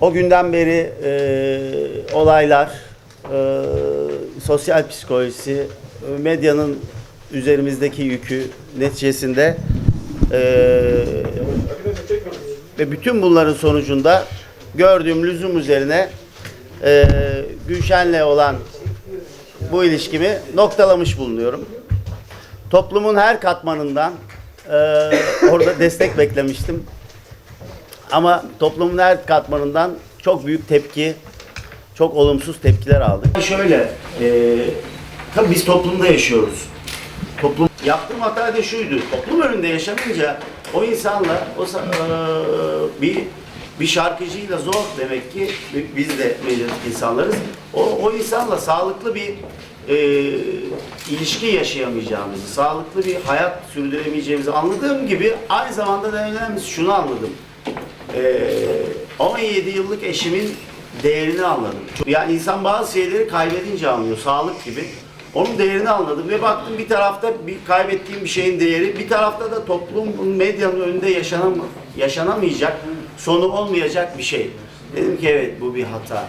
O günden beri e, olaylar, e, sosyal psikolojisi, medyanın üzerimizdeki yükü neticesinde e, ve bütün bunların sonucunda gördüğüm lüzum üzerine e, Gülşen'le olan bu ilişkimi noktalamış bulunuyorum. Toplumun her katmanından e, orada destek beklemiştim. Ama toplumun her katmanından çok büyük tepki, çok olumsuz tepkiler aldık. Şöyle, e, tabii biz toplumda yaşıyoruz. Toplum yaptığım hata da şuydu. Toplum önünde yaşamayınca o insanla o e, bir bir şarkıcıyla zor demek ki biz de insanlarız. O, o insanla sağlıklı bir e, ilişki yaşayamayacağımızı, sağlıklı bir hayat sürdüremeyeceğimizi anladığım gibi aynı zamanda da önemlisi şunu anladım. Ee, 17 yıllık eşimin değerini anladım. Yani insan bazı şeyleri kaybedince anlıyor. Sağlık gibi. Onun değerini anladım ve baktım bir tarafta bir kaybettiğim bir şeyin değeri, bir tarafta da toplumun medyanın önünde yaşanam yaşanamayacak, sonu olmayacak bir şey. Dedim ki evet bu bir hata.